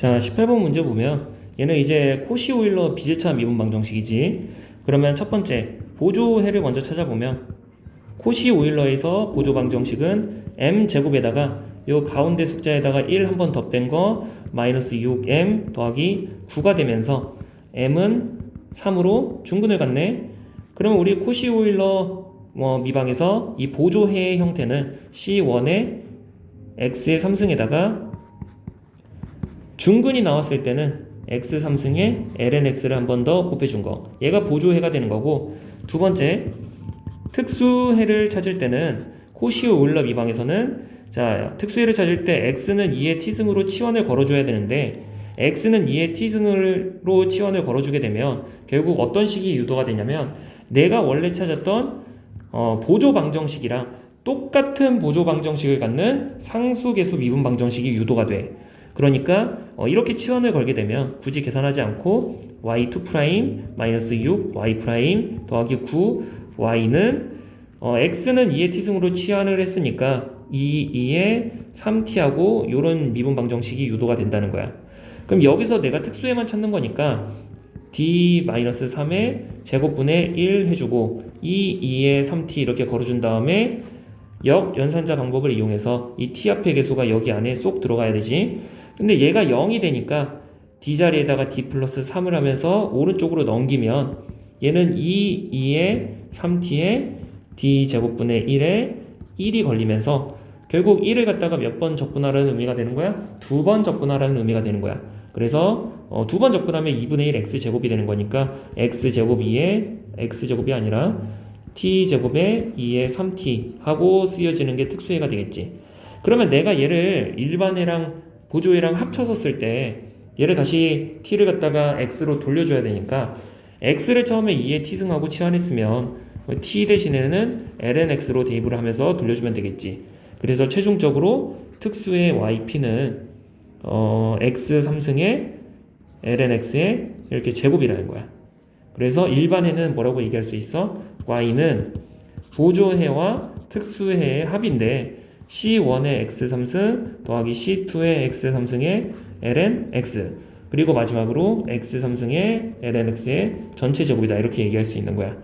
자, 18번 문제 보면 얘는 이제 코시 오일러 비제차 미분 방정식이지. 그러면 첫 번째 보조해를 먼저 찾아보면 코시 오일러에서 보조 방정식은 m 제곱에다가 요 가운데 숫자에다가 1 한 번 더 뺀 거 마이너스 6m 더하기 9가 되면서 m은 3으로 중근을 갖네. 그러면 우리 코시 오일러 뭐 미방에서 이 보조해의 형태는 C1의 x의 3승에다가 중근이 나왔을 때는 x 3승에 lnx를 한 번 더 곱해준 거. 얘가 보조해가 되는 거고 두 번째 특수해를 찾을 때는 코시오 오일러 미방에서는 자 특수해를 찾을 때 x는 2의 t승으로 치원을 걸어줘야 되는데 x는 2의 t승으로 치원을 걸어주게 되면 결국 어떤 식이 유도가 되냐면 내가 원래 찾았던 어, 보조 방정식이랑 똑같은 보조 방정식을 갖는 상수계수 미분 방정식이 유도가 돼. 그러니까 어, 이렇게 치환을 걸게 되면 굳이 계산하지 않고 y2 프라임 마이너스 6 y 프라임 더하기 9 y는 어, x는 2의 t승으로 치환을 했으니까 2, 2의 3t하고 이런 미분 방정식이 유도가 된다는 거야. 그럼 여기서 내가 특수에만 찾는 거니까 d 마이너스 3의 제곱분의 1 해주고 2, 2의 3t 이렇게 걸어준 다음에 역 연산자 방법을 이용해서 이 t 앞의 개수가 여기 안에 쏙 들어가야 되지. 근데 얘가 0이 되니까 d 자리에다가 d 플러스 3을 하면서 오른쪽으로 넘기면 얘는 2, 2에 3t에 d 제곱분의 1에 1이 걸리면서 결국 1을 갖다가 몇번 적분하라는 의미가 되는 거야? 두번 적분하라는 의미가 되는 거야. 그래서 어, 두번 적분하면 2분의 1 x 제곱이 되는 거니까 x 제곱 2에 x 제곱이 아니라 t 제곱에 2에 3t 하고 쓰여지는 게 특수해가 되겠지. 그러면 내가 얘를 일반해랑 보조해랑 합쳐서 쓸 때 얘를 다시 t를 갖다가 x로 돌려줘야 되니까 x를 처음에 2에 t승하고 치환했으면 t 대신에는 lnx로 대입을 하면서 돌려주면 되겠지. 그래서 최종적으로 특수의 yp는 어, x 3승의 lnx의 이렇게 제곱이라는 거야. 그래서 일반에는 뭐라고 얘기할 수 있어? y는 보조해와 특수해의 합인데 c1의 x 3승 더하기 c2의 x 3승의 ln x 그리고 마지막으로 x 3승의 ln x의 전체 제곱이다 이렇게 얘기할 수 있는 거야.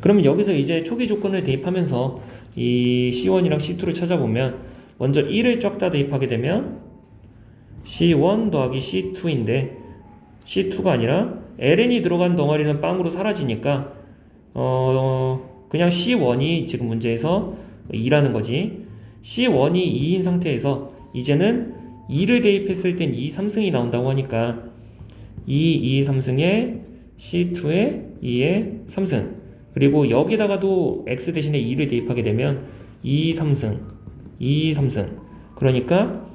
그러면 여기서 이제 초기 조건을 대입하면서 이 c1이랑 c2를 찾아보면 먼저 1을 쫙 다 대입하게 되면 c1 더하기 c2인데 c2가 아니라 ln이 들어간 덩어리는 빵으로 사라지니까 어 그냥 c1이 지금 문제에서 2라는 거지. C1이 2인 상태에서 이제는 2를 대입했을 땐 2, 3승이 나온다고 하니까 2, 2, 3승에 C2에 2에 3승 그리고 여기다가도 X 대신에 2를 대입하게 되면 2, 3승 2, 3승 그러니까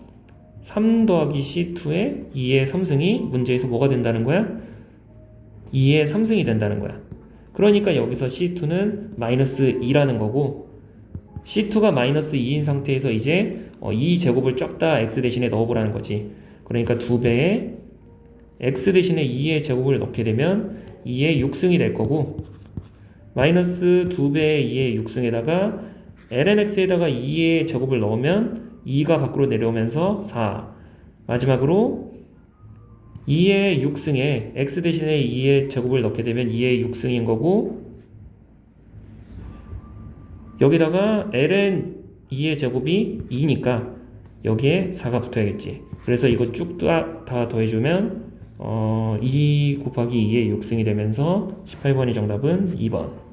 3 더하기 C2에 2의 3승이 문제에서 뭐가 된다는 거야? 2의 3승이 된다는 거야. 그러니까 여기서 C2는 마이너스 2라는 거고 C2가 마이너스 2인 상태에서 이제 어, 2제곱을 쫙 다 x 대신에 넣어보라는 거지. 그러니까 2배에 x 대신에 2의 제곱을 넣게 되면 2의 6승이 될 거고 마이너스 2배의 2의 6승에다가 lnx에다가 2의 제곱을 넣으면 2가 밖으로 내려오면서 4 마지막으로 2의 6승에 x 대신에 2의 제곱을 넣게 되면 2의 6승인 거고 여기다가 ln 2의 제곱이 2니까 여기에 4가 붙어야겠지. 그래서 이거 쭉 다 더해주면 어, 2 곱하기 2의 6승이 되면서 18번이 정답은 2번.